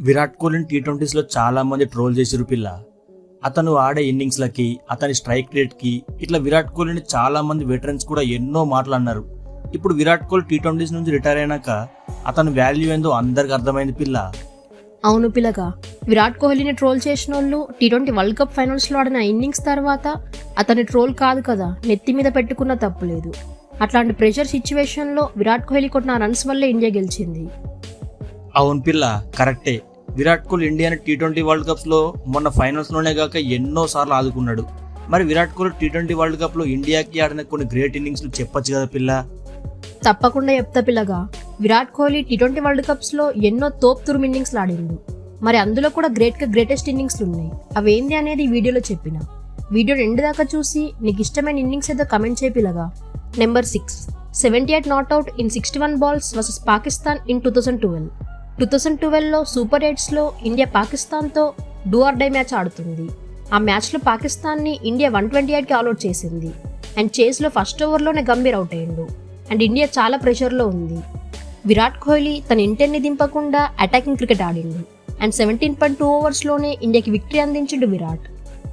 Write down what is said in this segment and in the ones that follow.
Virat కోహ్లీని tea ట్వంటీస్లో చాలా మంది troll చేసిరు పిల్ల. అతను ఆడే ఇన్నింగ్స్లకి అతని స్ట్రైక్ రేట్కి ఇట్లా విరాట్ కోహ్లీని చాలా మంది వెటరన్స్ కూడా ఎన్నో మాటలు అన్నారు. ఇప్పుడు విరాట్ కోహ్లీ టీ ట్వంటీస్ నుంచి రిటైర్ అయినాక అతని వాల్యూ ఏందో అందరికి అర్థమైంది పిల్ల. అవును పిల్లగా విరాట్ కోహ్లీని ట్రోల్ చేసిన వాళ్ళు టీ ట్వంటీ వరల్డ్ కప్ ఫైనల్స్లో ఆడిన ఇన్నింగ్స్ తర్వాత అతని ట్రోల్ కాదు కదా నెత్తి మీద పెట్టుకున్న తప్పు లేదు. అట్లాంటి ప్రెషర్ సిచ్యువేషన్లో విరాట్ కోహ్లీ కొట్టిన రన్స్ వల్లే ఇండియా గెలిచింది. అవును పిల్ల కరెక్టే. విరాట్ కోహ్లీ ఇండియాని టీ ట్వంటీ వరల్డ్ కప్స్లో మొన్న ఫైనల్స్లోనే కాక ఎన్నో సార్లు ఆదుకున్నాడు. మరి Virat Kohli T twenty world కప్లో ఇండియాకి ఆడిన కొన్ని గ్రేట్ ఇన్నింగ్స్లు చెప్పొచ్చు కదా పిల్ల? తప్పకుండా చెప్తా పిల్లగా Virat Kohli T twenty world కప్స్లో ఎన్నో తోప్ తురుము ఇన్నింగ్స్లు ఆడిండు. మరి అందులో కూడా గ్రేట్గా గ్రేటెస్ట్ ఇన్నింగ్స్లు ఉన్నాయి. అవి ఏంది అనేది వీడియోలో చెప్పిన. వీడియో రెండు దాకా చూసి నీకు ఇష్టమైన ఇన్నింగ్స్ ఏదో కమెంట్ చేయి పిల్లగా. Number six seventy eight not out in sixty one balls versus Pakistan in two thousand twelve two thousand ట్వెల్వ్లో super ఎయిట్స్లో ఇండియా పాకిస్తాన్తో డూ ఆర్ డై మ్యాచ్ ఆడుతుంది. ఆ మ్యాచ్లో పాకిస్తాన్ని ఇండియా వన్ ట్వంటీ ఎయిట్కి ఆల్అౌట్ చేసింది. అండ్ చేస్లో ఫస్ట్ ఓవర్లోనే గంభీర్ అవుట్ అయ్యిండు. అండ్ ఇండియా చాలా ప్రెషర్లో ఉంది. విరాట్ కోహ్లీ తన ఇంటెన్ని దింపకుండా అటాకింగ్ క్రికెట్ ఆడిండు. అండ్ సెవెంటీన్ పాయింట్ టూ ఓవర్స్లోనే ఇండియాకి విక్టరీ అందించిండు విరాట్.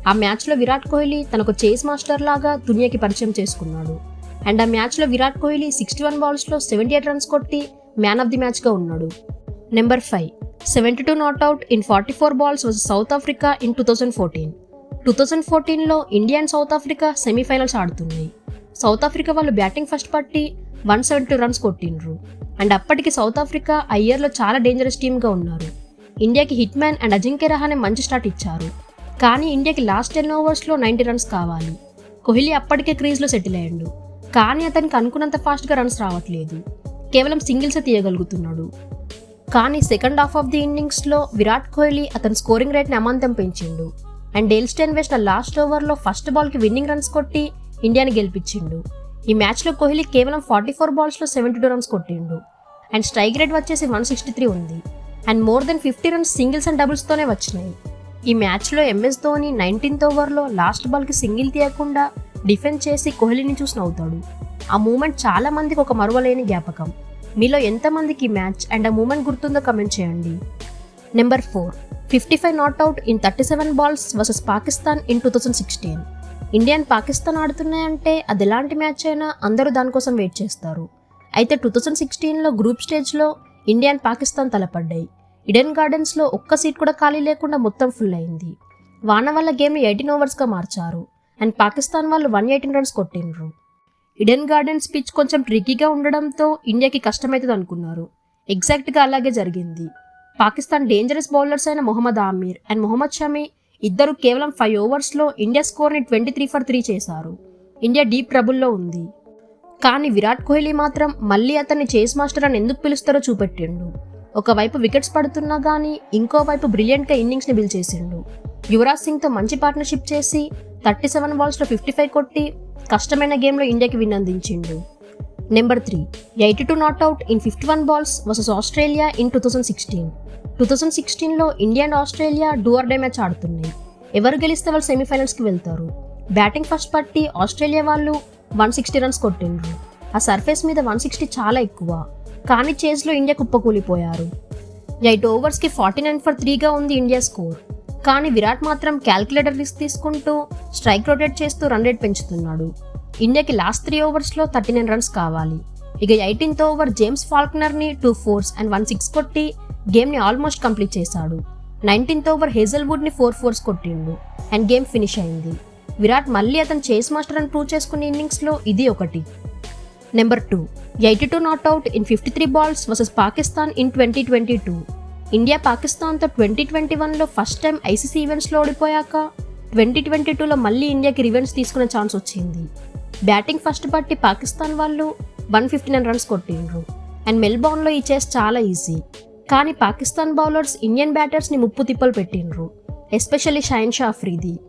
ఆ మ్యాచ్లో విరాట్ కోహ్లీ తనకు చేస్ మాస్టర్ లాగా దునియాకి పరిచయం చేసుకున్నాడు. అండ్ ఆ మ్యాచ్లో విరాట్ కోహ్లీ సిక్స్టీ వన్ బాల్స్లో సెవెంటీ ఎయిట్ రన్స్ కొట్టి మ్యాన్ ఆఫ్ ది మ్యాచ్గా ఉన్నాడు. Number five seventy two not out in forty four balls versus South Africa in two thousand fourteen two thousand ఫోర్టీన్లో India and South Africa semifinals ఆడుతున్నాయి. South Africa వాళ్ళు batting first పట్టి one seventy runs కొట్టిండ్రు. And అప్పటికి South Africa ఆ ఇయర్లో చాలా dangerous టీమ్గా ఉన్నారు. ఇండియాకి hit man and Ajinkya Rahane మంచి స్టార్ట్ ఇచ్చారు. కానీ ఇండియాకి లాస్ట్ టెన్ ఓవర్స్లో నైంటీ రన్స్ కావాలి. కోహ్లీ అప్పటికే క్రీజ్లో సెటిల్ అయ్యాడు. కానీ అతనికి అనుకున్నంత ఫాస్ట్గా రన్స్ రావట్లేదు. కేవలం సింగిల్సే తీయగలుగుతున్నాడు. కానీ సెకండ్ హాఫ్ ఆఫ్ ది ఇన్నింగ్స్లో విరాట్ కోహ్లీ అతని స్కోరింగ్ రేట్ని అమాంతం పెంచిండు. అండ్ డేల్ స్టెన్ వేసిన లాస్ట్ ఓవర్లో ఫస్ట్ బాల్కి విన్నింగ్ రన్స్ కొట్టి ఇండియాని గెలిపించిండు. ఈ మ్యాచ్లో కోహ్లీ కేవలం ఫార్టీ ఫోర్ బాల్స్లో సెవెంటీ టూ రన్స్ కొట్టిండు. అండ్ స్ట్రైక్ రేట్ వచ్చేసి వన్ సిక్స్టీ త్రీ ఉంది. And more than fifty runs singles and డబుల్స్తోనే వచ్చినాయి. ఈ మ్యాచ్లో ఎంఎస్ ధోని నైన్టీన్త్ ఓవర్లో లాస్ట్ బాల్కి సింగిల్ తీయకుండా డిఫెన్స్ చేసి కోహ్లీని చూసి నవ్వుతాడు. ఆ మూమెంట్ చాలా మందికి ఒక మరువలేని జ్ఞాపకం. మీలో ఎంతమందికి మ్యాచ్ అండ్ ఆ మూమెంట్ గుర్తుందో కమెంట్ చేయండి. Number four fifty five not out in thirty seven balls versus Pakistan in two thousand sixteen India and Pakistan ఆడుతున్నాయంటే అది ఎలాంటి మ్యాచ్ అయినా అందరూ దానికోసం వెయిట్ చేస్తారు. అయితే టూ థౌజండ్ సిక్స్టీన్లో గ్రూప్ స్టేజ్లో ఇండియా అండ్ పాకిస్తాన్ తలపడ్డాయి. ఇడెన్ గార్డెన్స్లో ఒక్క సీట్ కూడా ఖాళీ లేకుండా మొత్తం ఫుల్ అయింది. వాన వల్ల గేమ్ని ఎయిటీన్ ఓవర్స్గా మార్చారు. అండ్ పాకిస్తాన్ వాళ్ళు వన్ ఎయిటీన్ రన్స్ కొట్టిండ్రు. ఇడెన్ గార్డెన్స్ పిచ్ కొంచెం ట్రికీగా ఉండడంతో ఇండియాకి కష్టమవుతుంది అనుకున్నారు. ఎగ్జాక్ట్గా అలాగే జరిగింది. పాకిస్తాన్ డేంజరస్ బౌలర్స్ అయిన మొహమ్మద్ ఆమీర్ అండ్ మొహమ్మద్ షమీ ఇద్దరు కేవలం ఫైవ్ ఓవర్స్లో ఇండియా స్కోర్ని ట్వంటీ త్రీ ఫర్ త్రీ చేశారు. ఇండియా డీప్ ట్రబుల్లో ఉంది. కానీ విరాట్ కోహ్లీ మాత్రం మళ్ళీ అతన్ని చేస్ మాస్టర్ అని ఎందుకు పిలుస్తారో చూపెట్టిండు. ఒకవైపు వికెట్స్ పడుతున్నా కానీ ఇంకోవైపు బ్రిలియంట్గా ఇన్నింగ్స్ని బిల్ చేసిండు. యువరాజ్ సింగ్తో మంచి పార్ట్నర్షిప్ చేసి థర్టీ సెవెన్ బాల్స్లో ఫిఫ్టీ ఫైవ్ కొట్టి కష్టమైన గేమ్లో ఇండియాకి win అందించిండు. Number three eighty two not out in fifty one balls versus Australia in two thousand sixteen two thousand సిక్స్టీన్లో India and Australia do or die match ఆడుతున్నాయి. ఎవరు గెలిస్తే వాళ్ళు సెమీఫైనల్స్కి వెళ్తారు? బ్యాటింగ్ ఫస్ట్ పట్టి ఆస్ట్రేలియా వాళ్ళు వన్ సిక్స్టీ రన్స్ కొట్టిండ్రు. ఆ సర్ఫేస్ మీద వన్ సిక్స్టీ చాలా ఎక్కువ. కానీ చేజ్లో ఇండియా కుప్పకూలిపోయారు. ఎయిట్ ఓవర్స్కి ఫార్టీ నైన్ ఫర్ త్రీగా ఉంది ఇండియా స్కోర్ కానీ విరాట్ మాత్రం క్యాల్కులేటర్ రిస్క్ తీసుకుంటూ స్ట్రైక్ రొటేట్ చేస్తూ రన్ రేట్ పెంచుతున్నాడు. ఇండియాకి లాస్ట్ త్రీ ఓవర్స్లో థర్టీ నైన్ రన్స్ కావాలి. ఇక eighteenth over James ఫాల్క్నర్ని two fours and one six కొట్టి గేమ్ని ఆల్మోస్ట్ కంప్లీట్ చేశాడు. నైన్టీన్త్ ఓవర్ హేజల్వుడ్ని ఫోర్ ఫోర్స్ కొట్టిండు. అండ్ గేమ్ ఫినిష్ అయింది. విరాట్ మళ్ళీ అతను చేస్ మాస్టర్ అని ప్రూవ్ చేసుకున్న ఇన్నింగ్స్లో ఇది ఒకటి. Number two eighty two not out in fifty three balls versus Pakistan in twenty twenty two India పాకిస్తాన్తో ట్వంటీ ట్వంటీ వన్లో ఫస్ట్ టైం ఐసీసీ ఈవెంట్స్లో ఓడిపోయాక ట్వంటీ ట్వంటీ టూలో మళ్ళీ ఇండియాకి రివెన్స్ తీసుకునే ఛాన్స్ వచ్చింది. బ్యాటింగ్ ఫస్ట్ బట్టి పాకిస్తాన్ వాళ్ళు వన్ ఫిఫ్టీ నైన్ రన్స్ కొట్టిండ్రు. అండ్ మెల్బోర్న్లో ఈ చేస్ చాలా ఈజీ కానీ పాకిస్తాన్ బౌలర్స్ ఇండియన్ బ్యాటర్స్ని ముప్పు తిప్పలు పెట్టిండ్రు. ఎస్పెషల్లీ షైన్ షా అఫ్రీది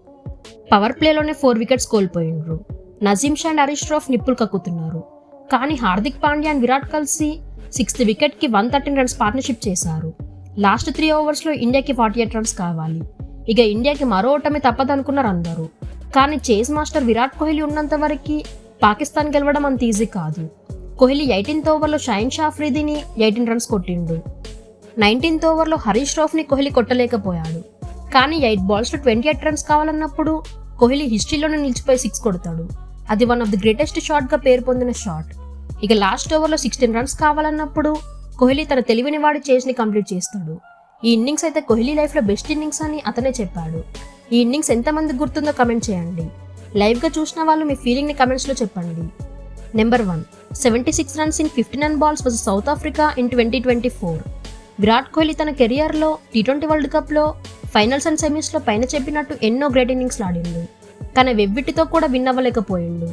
పవర్ ప్లేలోనే ఫోర్ వికెట్స్ కోల్పోయిండ్రు. నజీమ్ షా అండ్ హరీష్ నిప్పులు కక్కుతున్నారు. కానీ హార్దిక్ పాండ్యా అండ్ విరాట్ కలిసి సిక్స్త్ వికెట్కి వన్ థర్టీన్ రన్స్ పార్ట్నర్షిప్ చేశారు. లాస్ట్ త్రీ ఓవర్స్లో ఇండియాకి ఫార్టీ ఎయిట్ రన్స్ కావాలి. ఇక ఇండియాకి మరో ఓటమి తప్పదనుకున్నారు అందరూ. కానీ చేస్ మాస్టర్ విరాట్ కోహ్లీ ఉన్నంత వరకు పాకిస్తాన్ గెలవడం అంత ఈజీ కాదు. కోహ్లీ ఎయిటీన్త్ ఓవర్లో షైన్ షాఫ్రీదీని ఎయిటీన్ రన్స్ కొట్టిండు. నైన్టీన్త్ ఓవర్లో హరీష్ రాఫ్ని కోహ్లీ కొట్టలేకపోయాడు. కానీ ఎయిట్ బాల్స్లో ట్వంటీ ఎయిట్ రన్స్ కావాలన్నప్పుడు కోహ్లీ హిస్టరీలోనే నిలిచిపోయి సిక్స్ కొడతాడు. అది వన్ ఆఫ్ ది గ్రేటెస్ట్ షాట్గా పేరు పొందిన షాట్. ఇక లాస్ట్ ఓవర్లో సిక్స్టీన్ రన్స్ కావాలన్నప్పుడు కోహ్లీ తన తెలివిని వాడు చేజ్ని కంప్లీట్ చేస్తాడు. ఈ ఇన్నింగ్స్ అయితే కోహ్లీ లైఫ్లో బెస్ట్ ఇన్నింగ్స్ అని అతనే చెప్పాడు. ఈ ఇన్నింగ్స్ ఎంతమంది గుర్తుందో కమెంట్ చేయండి. లైవ్గా చూసిన వాళ్ళు మీ ఫీలింగ్ని కమెంట్స్లో చెప్పండి. Number one seventy six runs in fifty nine balls vs South Africa in twenty twenty four. Virat Kohli తన కెరియర్లో టీ ట్వంటీ వరల్డ్ కప్లో ఫైనల్స్ అండ్ సెమీస్లో పైన చెప్పినట్టు ఎన్నో గ్రేట్ ఇన్నింగ్స్ ఆడిండు. కానీ వెవ్విటితో కూడా విన్ అవ్వలేకపోయిండు.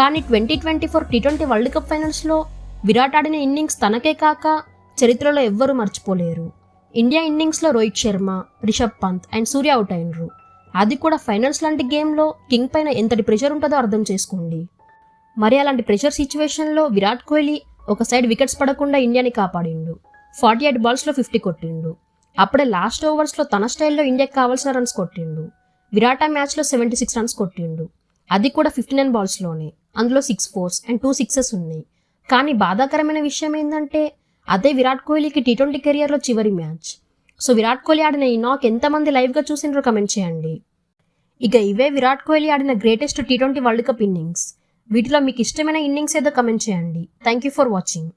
కానీ twenty twenty four T twenty world cup ఫైనల్స్లో Virat ఆడిన ఇన్నింగ్స్ తనకే కాక చరిత్రలో ఎవ్వరూ మర్చిపోలేరు. ఇండియా ఇన్నింగ్స్లో రోహిత్ శర్మ రిషబ్ పంత్ అండ్ సూర్య అవుట్ అయినరు. అది కూడా ఫైనల్స్ లాంటి గేమ్లో కింగ్ పైన ఎంతటి ప్రెషర్ ఉంటుందో అర్థం చేసుకోండి. మరి అలాంటి ప్రెషర్ సిచ్యువేషన్లో విరాట్ కోహ్లీ ఒక సైడ్ వికెట్స్ పడకుండా ఇండియాని కాపాడిండు. ఫార్టీ ఎయిట్ బాల్స్లో ఫిఫ్టీ కొట్టిండు. అప్పుడే లాస్ట్ ఓవర్స్లో తన స్టైల్లో ఇండియాకి కావాల్సిన రన్స్ కొట్టిండు. విరాట్ ఆ మ్యాచ్లో సెవెంటీ సిక్స్ రన్స్ కొట్టిండు. అది కూడా ఫిఫ్టీ నైన్ బాల్స్లోనే. అందులో six fours and two sixes ఉన్నాయి. కానీ బాధాకరమైన విషయం ఏంటంటే అదే విరాట్ కోహ్లీకి టీ ట్వంటీ కెరియర్లో చివరి మ్యాచ్. సో విరాట్ కోహ్లీ ఆడిన ఈ నాక్ ఎంతమంది లైవ్గా చూసినారో కమెంట్ చేయండి. ఇక ఇవే విరాట్ కోహ్లీ ఆడిన greatest T twenty world cup innings వీటిలో మీకు ఇష్టమైన ఇన్నింగ్స్ ఏదో కమెంట్ చేయండి. Thank you for watching